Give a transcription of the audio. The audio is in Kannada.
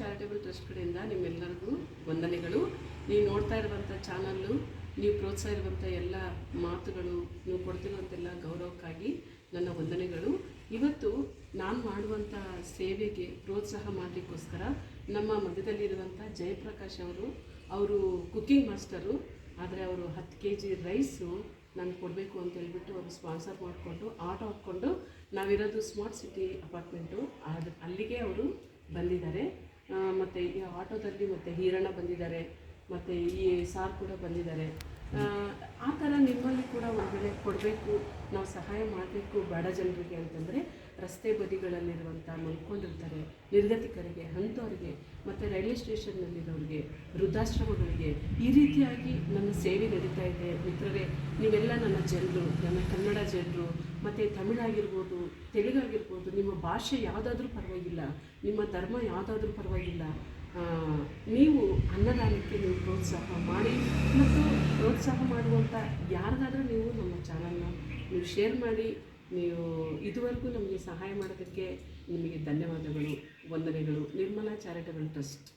ಚಾರಿಟೇಬಲ್ ಟ್ರಸ್ಟ್ ಕಡೆಯಿಂದ ನಿಮ್ಮೆಲ್ಲರಿಗೂ ವಂದನೆಗಳು. ನೀವು ನೋಡ್ತಾ ಇರುವಂಥ ಚಾನಲ್ಲು, ನೀವು ಪ್ರೋತ್ಸಾಹ ಇರುವಂಥ ಎಲ್ಲ ಮಾತುಗಳು, ನೀವು ಕೊಡ್ತಿರುವಂತೆಲ್ಲ ಗೌರವಕ್ಕಾಗಿ ನನ್ನ ವಂದನೆಗಳು. ಇವತ್ತು ನಾನು ಮಾಡುವಂಥ ಸೇವೆಗೆ ಪ್ರೋತ್ಸಾಹ ಮಾಡಲಿಕ್ಕೋಸ್ಕರ ನಮ್ಮ ಮಧ್ಯದಲ್ಲಿರುವಂಥ ಜಯಪ್ರಕಾಶ್ ಅವರು ಅವರು ಕುಕ್ಕಿಂಗ್ ಮಾಸ್ಟರು, ಆದರೆ ಅವರು ಹತ್ತು ಕೆ ಜಿ ರೈಸು ನಾನು ಕೊಡಬೇಕು ಅಂತ ಹೇಳ್ಬಿಟ್ಟು ಅವರು ಸ್ಪಾನ್ಸರ್ ಮಾಡಿಕೊಂಡು ಆಟೋ ಹಾಕ್ಕೊಂಡು ನಾವಿರೋದು ಸ್ಮಾರ್ಟ್ ಸಿಟಿ ಅಪಾರ್ಟ್ಮೆಂಟು. ಅದು ಅಲ್ಲಿಗೆ ಅವರು ಬಂದಿದ್ದಾರೆ. ಮತ್ತು ಈ ಆಟೋದಲ್ಲಿ ಮತ್ತು ಹೀರಣ್ಣ ಬಂದಿದ್ದಾರೆ ಮತ್ತು ಈ ಸಾರ್ ಕೂಡ ಬಂದಿದ್ದಾರೆ. ಆ, ಥರ ನಿಮ್ಮಲ್ಲಿ ಕೂಡ ಒಂದು ವೇಳೆ ಕೊಡಬೇಕು ನಾವು ಸಹಾಯ ಮಾಡಬೇಕು ಬಡ ಜನರಿಗೆ ಅಂತಂದರೆ ರಸ್ತೆ ಬದಿಗಳಲ್ಲಿರುವಂಥ ಮಲ್ಕೊಂಡಿರ್ತಾರೆ. ನಿರ್ಗತಿಕರಿಗೆ ಅಂಥವ್ರಿಗೆ ಮತ್ತು ರೈಲ್ವೆ ಸ್ಟೇಷನ್ನಲ್ಲಿರೋರಿಗೆ, ವೃದ್ಧಾಶ್ರಮಗಳಿಗೆ ಈ ರೀತಿಯಾಗಿ ನನ್ನ ಸೇವೆ ನಡೀತಾ ಇದೆ. ಮಿತ್ರರೇ, ನೀವೆಲ್ಲ ನನ್ನ ಜನರು, ನನ್ನ ಕನ್ನಡ ಜನರು, ಮತ್ತು ತಮಿಳಾಗಿರ್ಬೋದು ತೆಲುಗಾಗಿರ್ಬೋದು ನಿಮ್ಮ ಭಾಷೆ ಯಾವುದಾದ್ರೂ ಪರವಾಗಿಲ್ಲ, ನಿಮ್ಮ ಧರ್ಮ ಯಾವುದಾದ್ರೂ ಪರವಾಗಿಲ್ಲ ನೀವು ಅನ್ನದಾನಕ್ಕೆ ನೀವು ಪ್ರೋತ್ಸಾಹ ಮಾಡಿ ಮತ್ತು ಪ್ರೋತ್ಸಾಹ ಮಾಡುವಂಥ ಯಾರಿಗಾದರೂ ನೀವು ನಮ್ಮ ಚಾನಲ್ನ ನೀವು ಶೇರ್ ಮಾಡಿ ನೀವು ಇದುವರೆಗೂ ನಮಗೆ ಸಹಾಯ ಮಾಡೋದಕ್ಕೆ ನಿಮಗೆ ಧನ್ಯವಾದಗಳು ವಂದನೆಗಳು. Nirmala charitable trust.